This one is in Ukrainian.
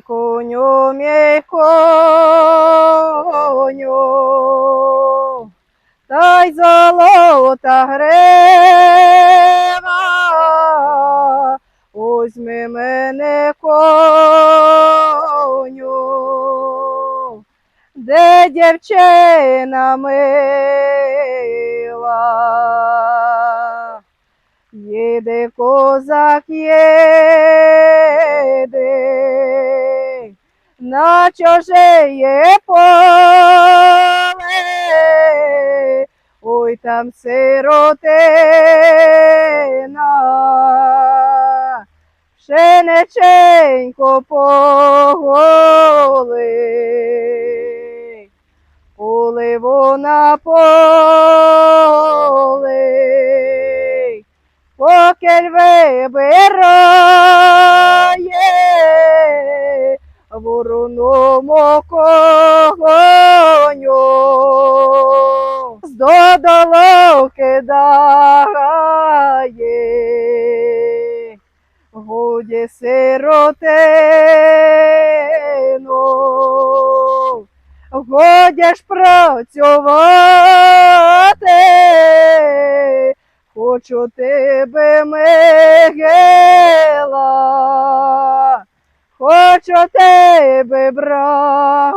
Коню, мій коню, та золота грева, Узьми мене коню, де дівчина мила. Їде козак їде, на чуже поле, ой там сиротина, пшениченько поголи, коли вона поле, поки вибирає вороному коню, здодолу кидає, годі сиротину, годі ж працювати, хочу тебе мигела, хочу тебе брати.